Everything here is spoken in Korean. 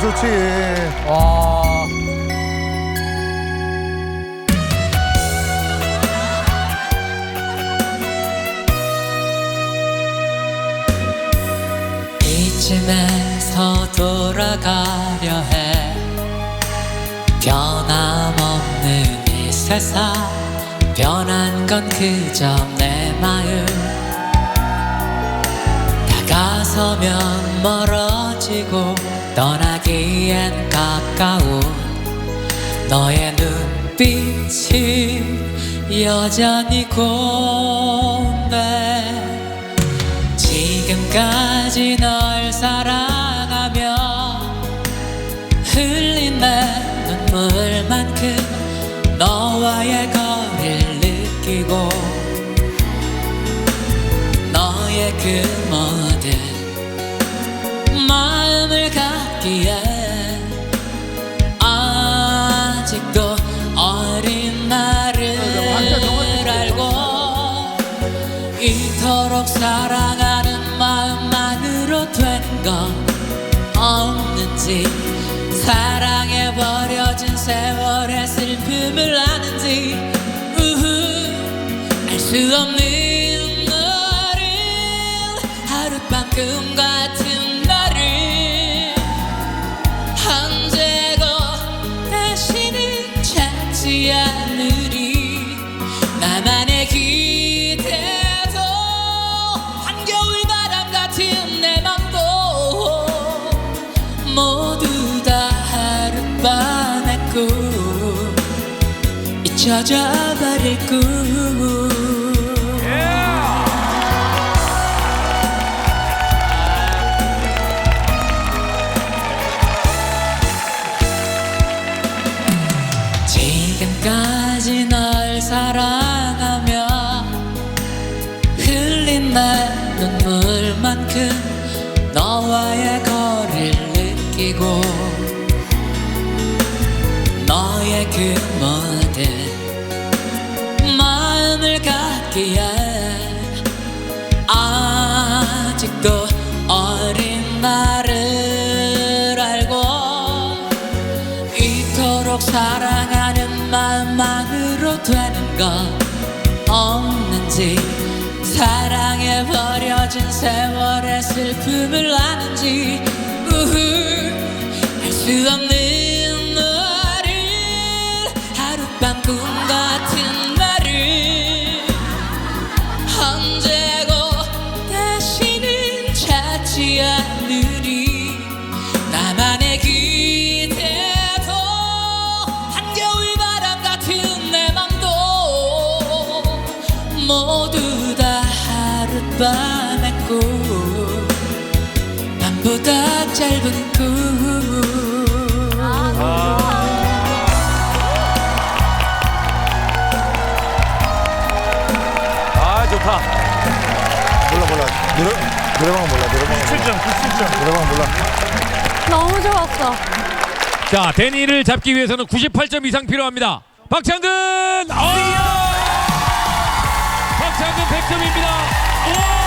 좋지. 와. 이쯤에서 돌아가려 해 변함없는 이 세상 변한 건 그저 내 마음 다가서면 멀어지고 떠나 기엔 가까운 너의 눈빛이 여전히 고운데 지금까지 널 사랑하며 흘린 내 눈물만큼 너와의 거리를 느끼고 너의 그 모든 마음을 갖기에 이토록 사랑하는 마음만으로 되는 건 없는지 사랑에 버려진 세월의 슬픔을 아는지 알수 없는 너를 하룻밤 꿈 같은 버릴 꿈 지금까지 널 사랑하며 흘린 내 눈물만큼 너와의 거리를 느끼고 너의 그 모든 마음을 갖기에 아직도 어린 나를 알고 이토록 사랑하는 마음만으로 되는 건 없는지 사랑에 버려진 세월의 슬픔을 아는지 알 수 없는 모두 다 하룻밤의 꿈 밤보다 짧은 꿈 아 좋다. 몰라 몰라. 노래 노래방 몰라. 노래방. 7점, 7점. 노래방 몰라. 너무 좋았어. 자, 데니를 잡기 위해서는 98점 이상 필요합니다. 박창근! 아! 장금 100점입니다.